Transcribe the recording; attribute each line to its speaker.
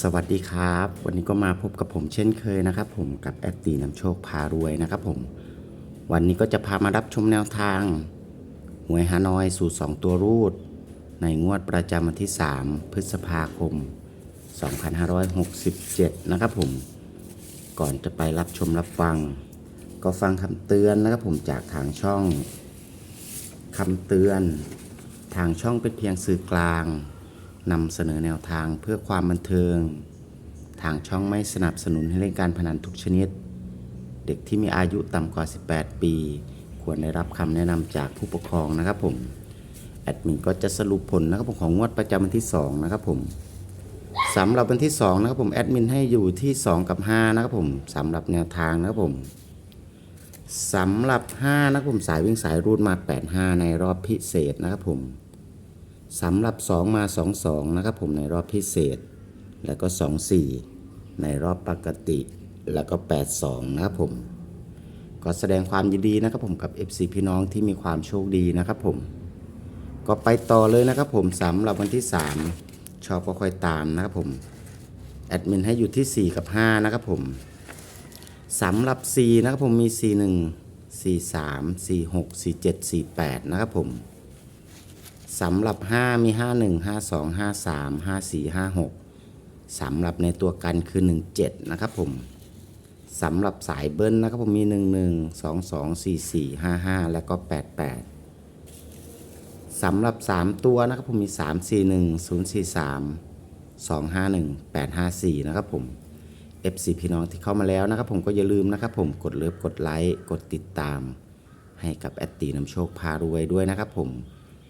Speaker 1: สวัสดีครับ วันนี้ก็มาพบกับผมเช่นเคยนะครับ ผมกับแอดตีนำโชคพารวยนะครับผม วันนี้ก็จะพามารับชมแนวทางหวยฮานอยสูตร 2 ตัวรูด ในงวดประจำวันที่ 3 พฤษภาคม 2567 นะครับผม ก่อนจะไปรับชมรับฟัง ก็ฟังคำเตือนนะครับผมจากทางช่องคำเตือน ทางช่องเป็นเพียงสื่อกลาง นำเสนอแนวทางเพื่อความบันเทิง ทางช่องไม่สนับสนุนให้เล่นการพนันทุกชนิด เด็กที่มีอายุต่ำกว่า 18 ปี ควรได้รับคำแนะนำจากผู้ปกครองนะครับผม แอดมินก็จะสรุปผลนะครับผมของงวดประจำวันที่ 2 นะครับผมสำหรับวันที่ 2 นะครับผมแอดมินให้อยู่ที่ 2 กับ 5 นะครับผมสำหรับแนวทางนะครับผมสำหรับ 5 นะครับผมสายวิ่งสายรูดมา 85 ในรอบพิเศษนะครับผม สำหรับ 2 มา 22 นะครับผมในรอบพิเศษ แล้วก็ 24 ในรอบปกติ แล้วก็ 82 นะครับผม ก็แสดงความยินดีนะครับผมกับ FC พี่น้องที่มีความโชคดีนะครับผม ก็ไปต่อเลยนะครับผมสำหรับวันที่ 3 ชอบก็ค่อยตามนะครับผม แอดมินให้อยู่ที่ 4 กับ 5 นะครับผมสำหรับ 4 นะครับผมมี 41 43 46 47 48 นะครับผม สำหรับ 5 มี 51 52 53 54 56สำหรับในตัวกันคือ 17 นะครับผมสำหรับสายเบิ้ลนะครับผมมี 11 22 44 55 แล้วก็ 88สำหรับ 3 ตัวนะครับผมมี 341 043 251 854 นะครับผม FC พี่น้องที่เข้ามาแล้วนะครับผมก็อย่าลืมนะครับผมกดเลิฟกดไลค์กดติดตาม ให้กับแอดตีน้ำโชคพารวยด้วยนะครับผม